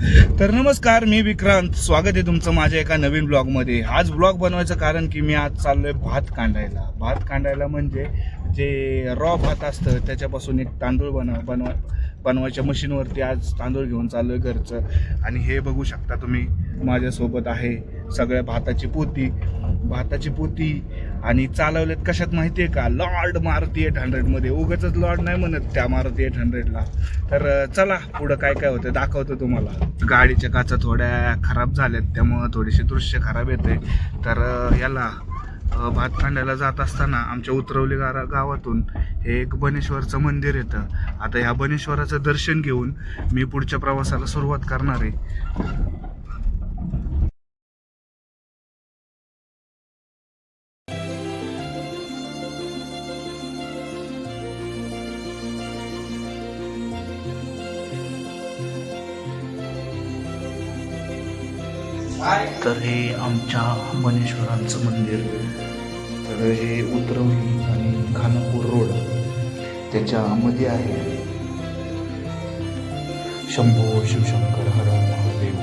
तर नमस्कार मी विक्रांत. स्वागत आहे तुमचं माझ्या एका नवीन ब्लॉगमध्ये. आज ब्लॉग बनवायचं कारण की मी आज चाललोय भात कांडायला. भात कांडायला म्हणजे जे रॉ भात असतं त्याच्यापासून एक तांदूळ बनव बनवा बनवायच्या मशीनवरती आज तांदूळ घेऊन चाललोय घरचं. आणि हे बघू शकता तुम्ही माझ्यासोबत आहे सगळ्या भाताची पोती. भाताची पोती आणि चालवलेत कशात माहिती आहे का? लॉर्ड मारुती एट हंड्रेडमध्ये उगाच लॉर्ड नाही म्हणत त्या मारुती एट हंड्रेडला तर चला पुढं काय काय होतं दाखवतो तुम्हाला. गाडीच्या काचा थोड्या खराब झाल्यात त्यामुळं थोडीशी दृश्य खराब येते तर याला भात कांडायला जात असताना आमच्या उतरवली गारा गावातून हे एक बनेश्वरचं मंदिर येतं. आता ह्या बनेश्वराचं दर्शन घेऊन मी पुढच्या प्रवासाला सुरुवात करणार आहे. तर हे आमच्या मनेश्वरांचं मंदिर. तर हे उतरवली आणि खानापूर रोड त्याच्यामध्ये आहे. शंभो शिवशंकर हर महादेव.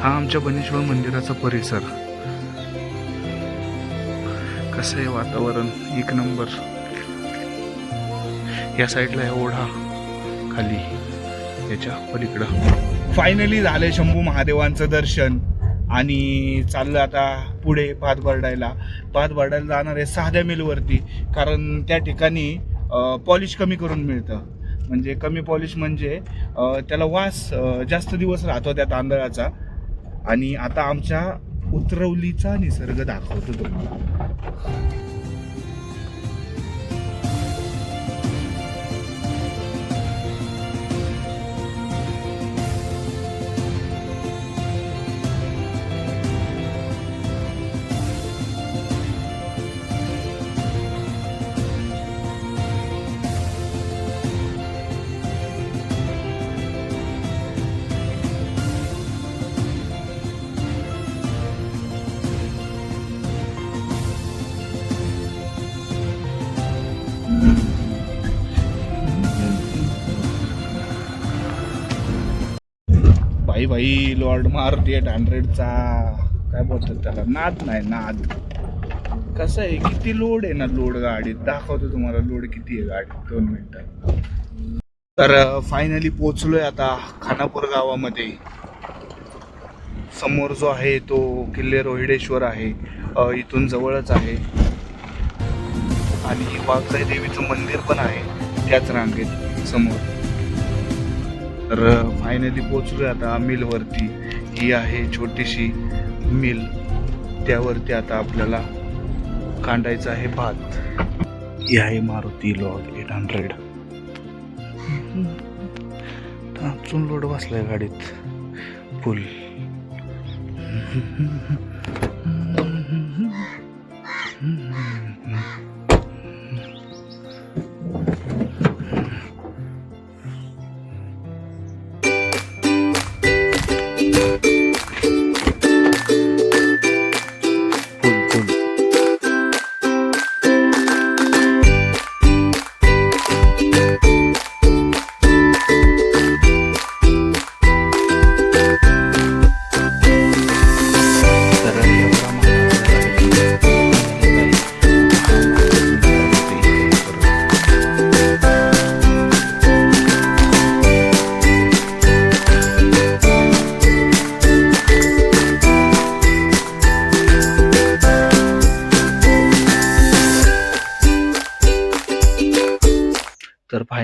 हा आमच्या बनेश्वर मंदिराचा परिसर. कसं आहे वातावरण? एक नंबर. या साईडला आहे ओढा खाली. याच्या पलीकडं. फायनली झालं शंभू महादेवांचं दर्शन. आणि चाललं आता पुढे भात भरडायला. भात बरडायला जाणार आहे साध्या मिलवरती. कारण त्या ठिकाणी पॉलिश कमी करून मिळतं. म्हणजे कमी पॉलिश म्हणजे त्याला वास जास्त दिवस राहतो त्या तांदळाचा. आणि आता आमच्या उतरवलीचा निसर्ग दाखवतो तुम्हाला. भाई भाई लॉर्ड मारुती एट हंड्रेडचा काय बोलतात त्याला? नाद नाही नाद. कसं आहे किती लोड आहे ना लोड गाडीत? दाखवतो तुम्हाला लोड किती आहे गाडीत दोन मिनटं. तर फायनली पोचलोय आता खानापूर गावामध्ये. समोर जो आहे तो किल्ले रोहिडेश्वर आहे. इथून जवळच आहे. आणि वाघजाई देवीचं मंदिर पण आहे त्याच रांगेत समोर. तर फायनली पोचलोय आता मिलवरती ही आहे छोटीशी मिल त्यावरती आता आपल्याला कांडायचं आहे भात. ही आहे मारुती लॉग एट हंड्रेड अजून लोड बसलाय गाडीत. फुल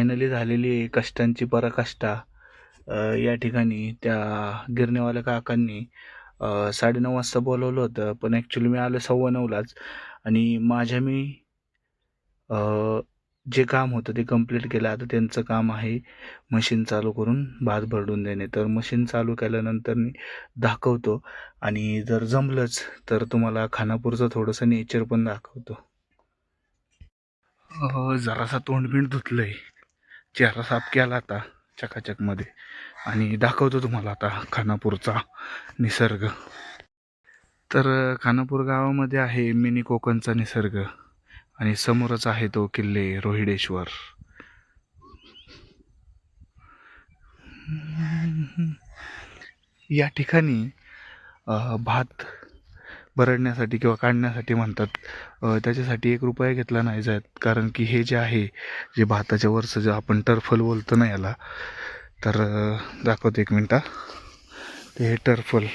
फायनली झालेली आहे कष्टांची पराकाष्ठा. या ठिकाणी त्या गिरणेवाल्या काकांनी साडेनऊ वाजता बोलवलं होतं पण ॲक्च्युली मी आलो सव्वा नऊलाच आणि माझ्या मी जे काम होतं ते कंप्लीट केलं. आता त्यांचं काम आहे मशीन चालू करून भात भरडून देणे. तर मशीन चालू केल्यानंतर मी दाखवतो आणि जर जमलंच तर तुम्हाला खानापूरचं थोडंसं नेचर पण दाखवतो. जरासा तोंडबिंड आहे चेहरा साफ केला आता चकाचकमध्ये आणि दाखवतो तुम्हाला आता खानापूरचा निसर्ग. तर खानापूर गावामध्ये आहे मिनी कोकणचा निसर्ग. आणि समोरच आहे तो किल्ले रोहिडेश्वर. या ठिकाणी भात भरडण्यासाठी किंवा काढण्यासाठी म्हणतात. त्याच्यासाठी एक रुपया घेतला नाही जात. कारण की हे जे आहे जे भाताच्या वरचं जे आपण टर्फल बोलतो ना याला तर दाखवतो एक मिनटा. ते हे टर्फल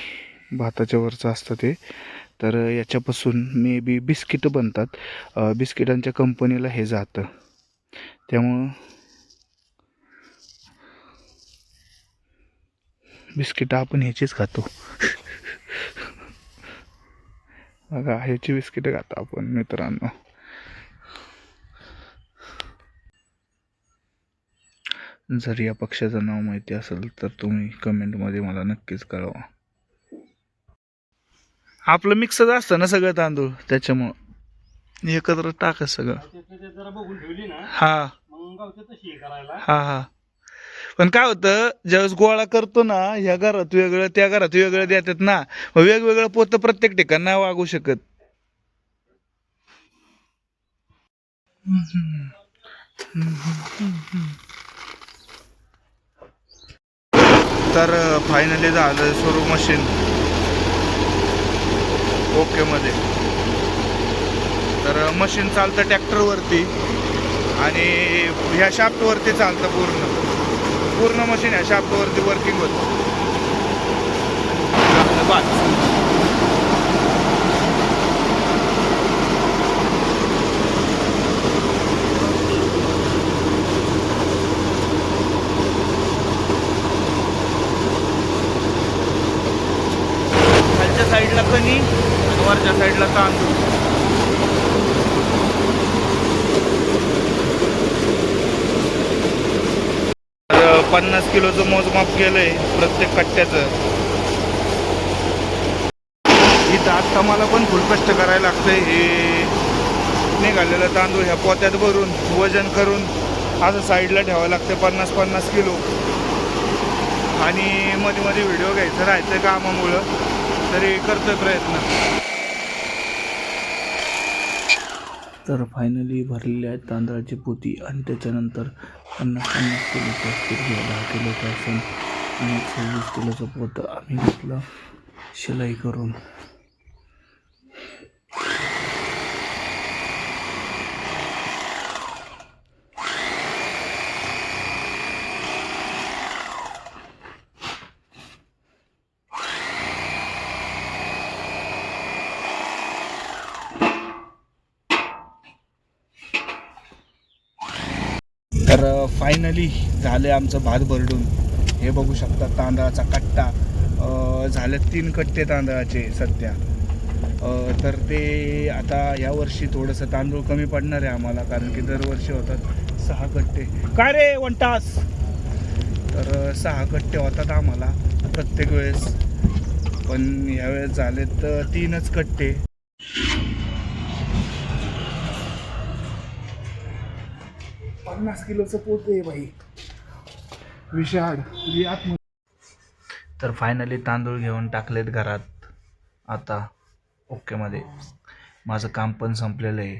भाताच्या वरचं असतं ते. तर याच्यापासून मे बी बिस्किटं बनतात. बिस्किटांच्या कंपनीला हे जातं. त्यामुळं बिस्किटं आपण ह्याचीच खातो. बघा ह्याची बिस्किटं खातो आपण मित्रांनो. जर या पक्षाचं नाव माहिती असेल तर तुम्ही कमेंटमध्ये मला नक्कीच कळवा. आपलं मिक्सच असतं ना सगळं तांदूळ त्याच्यामुळं एकत्र टाका सगळं. हा. हा हा. पण काय होतं ज्यावेळेस गोळा करतो ना ह्या घरात वेगळं त्या घरात वेगळं देतात ना मग वेगवेगळं पोतं प्रत्येक ठिकाण नाही वागू शकत. तर फायनली झालं सुरू मशीन ओके मध्ये. तर मशीन चालतं ट्रॅक्टरवरती आणि ह्या शाफ्टवरती चालतं पूर्ण. पूर्ण मशीन ह्या शाफ्टवरती वर्किंग होतं. बात खालच्या साईडला कणी वरच्या साईडला तांदूळ तर पन्नास किलोचं मोजमाप केलंय प्रत्येक कट्ट्याचं. इथं आत्ता मला पण फुल कष्ट करायला लागतंय. हे निघालेलं तांदूळ ह्या पोत्यात भरून वजन करून असं साईडला ठेवावं लागतं पन्नास पन्नास किलो. आणि मध्ये मध्ये व्हिडिओ घ्यायचं राहायचं कामामुळं तरी करतोय प्रयत्न. तर फायनली भरलेली आहेत तांदळाची पोती आणि त्याच्यानंतर पन्नास पन्नास किलोचं असतील किंवा दहा किलोचं असेल. आणि सव्वीस किलोचं पोतं आम्ही घेतलं. शिलाई करून. तर फायनली झालं आमचं भात भरडून. हे बघू शकता तांदळाचा कट्टा. झाले तीन कट्टे तांदळाचे सध्या. तर ते आता यावर्षी थोडंसं तांदूळ कमी पडणार आहे आम्हाला कारण की दरवर्षी होतात सहा कट्टे. काय रे वन तास तर सहा कट्टे होतात आम्हाला प्रत्येक वेळेस. पण यावेळेस झालेत तर तीनच कट्टे. पन्नास किलोचं पोत आहे बाई. आत तर फायनली तांदूळ घेऊन टाकलेत घरात. आता ओकेमध्ये माझं काम पण संपलेलं आहे.